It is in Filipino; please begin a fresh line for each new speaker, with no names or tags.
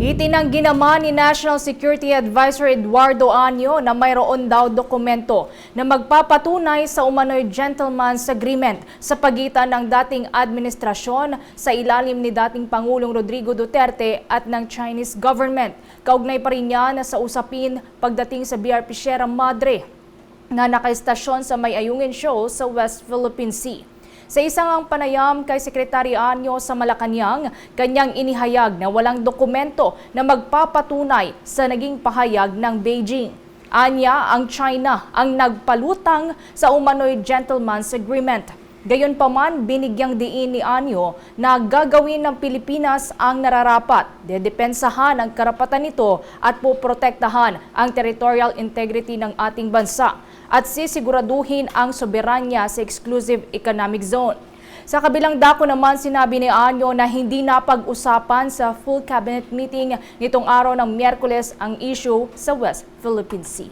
Itinanggi naman ni National Security Advisor Eduardo Anyo na mayroon daw dokumento na magpapatunay sa umano'y gentleman's agreement sa pagitan ng dating administrasyon sa ilalim ni dating Pangulong Rodrigo Duterte at ng Chinese government. Kaugnay pa rin yan sa usapin pagdating sa BRP Sierra Madre na nakaistasyon sa May Ayungin Show sa West Philippine Sea. Sa isang panayam kay Sekretary Anyo sa Malacanang, kanyang inihayag na walang dokumento na magpapatunay sa naging pahayag ng Beijing. Anya, ang China ang nagpalutang sa umano'y gentleman's agreement. Gayunpaman, binigyang diin ni Anyo na gagawin ng Pilipinas ang nararapat, dedepensahan ang karapatan nito at poprotektahan ang territorial integrity ng ating bansa at sisiguraduhin ang soberanya sa exclusive economic zone. Sa kabilang dako naman sinabi ni Anyo na hindi napag-usapan sa full cabinet meeting nitong araw ng Miyerkules ang issue sa West Philippine Sea.